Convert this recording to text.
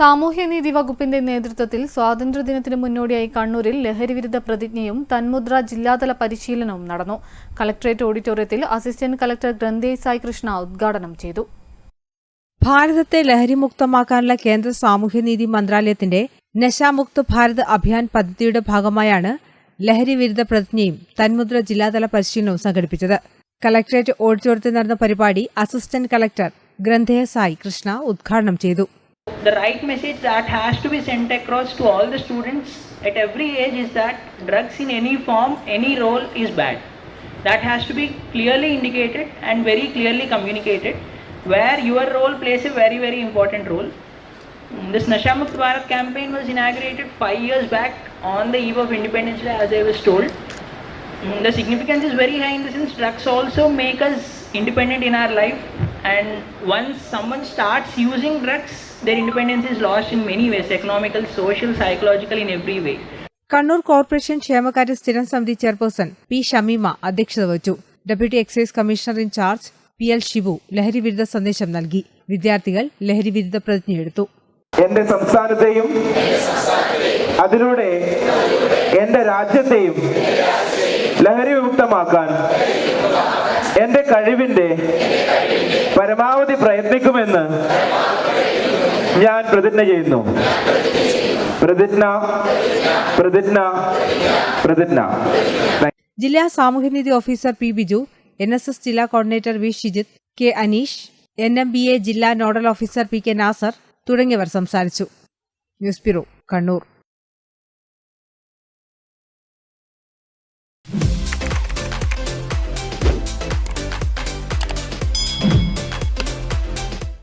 സാമൂഹ്യനീതി വകുപ്പിന്റെ നേതൃത്വത്തിൽ സ്വാതന്ത്ര്യദിനത്തിന് മുന്നോടിയായി കണ്ണൂരിൽ ലഹരിവിരുദ്ധ പ്രതിജ്ഞയും തന്മുദ്ര ജില്ലാതല പരിശീലനവും നടന്നു. കളക്ടറേറ്റ് ഓഡിറ്റോറിയത്തിൽ അസിസ്റ്റന്റ് കളക്ടർ ഗ്രന്ഥേ സായി കൃഷ്ണ ഉദ്ഘാടനം ചെയ്തു. ഭാരതത്തെ ലഹരിമുക്തമാക്കാനുള്ള കേന്ദ്ര സാമൂഹ്യനീതി മന്ത്രാലയത്തിന്റെ നശാമുക്ത് ഭാരത് അഭിയാൻ പദ്ധതിയുടെ ഭാഗമായാണ് ലഹരിവിരുദ്ധ പ്രതിജ്ഞയും തന്മുദ്ര ജില്ലാതല പരിശീലനവും സംഘടിപ്പിച്ചത്. കളക്ടറേറ്റ് ഓഡിറ്റോറിയത്തിൽ നടന്ന പരിപാടി അസിസ്റ്റന്റ് കളക്ടർ ഗ്രന്ഥേ സായി കൃഷ്ണ ഉദ്ഘാടനം ചെയ്തു. The right message that has to be sent across to all the students at every age is that drugs in any form, any role is bad. That has to be clearly indicated and very clearly communicated, where your role plays a very, very important role. Mm, This Nashamukt Bharat campaign was inaugurated five years back on the eve of Independence Day, as I was told. Mm, The significance is very high in the sense drugs also make us independent in our life, and once someone starts using drugs, their independence is lost in many ways economical, social, psychological, in every way. Kannur corporation ക്ഷേമകാര്യ സ്ഥിരം സമിതി chairperson P Shameema അധ്യക്ഷത വഹിച്ചു. Deputy excise commissioner incharge P L Shibu ലഹരി വിരുദ്ധ സന്ദേശം നൽകി. വിദ്യാർത്ഥികൾ ലഹരി വിരുദ്ധ പ്രതിജ്ഞയെടുത്തു എന്റെ സംസ്ഥാനത്തെയും അതിലൂടെ എന്റെ രാജ്യത്തെയും ലഹരി വിമുക്തമാക്കാൻ എന്റെ കഴിവിന്റെ പരമാവധി പ്രയത്നിക്കുമെന്ന് ഞാൻ പ്രതിജ്ഞ ചെയ്യുന്നു. പ്രതിജ്ഞ പ്രതിജ്ഞ പ്രതിജ്ഞ. ജില്ലാ സാമൂഹ്യനീതി officer P Biju N S S ജില്ലാ coordinator V Shijith K Aneesh N M B A ജില്ലാ nodal officer P K Nasar തുടങ്ങിയവർ സംസാരിച്ചു. News bureau Kannur.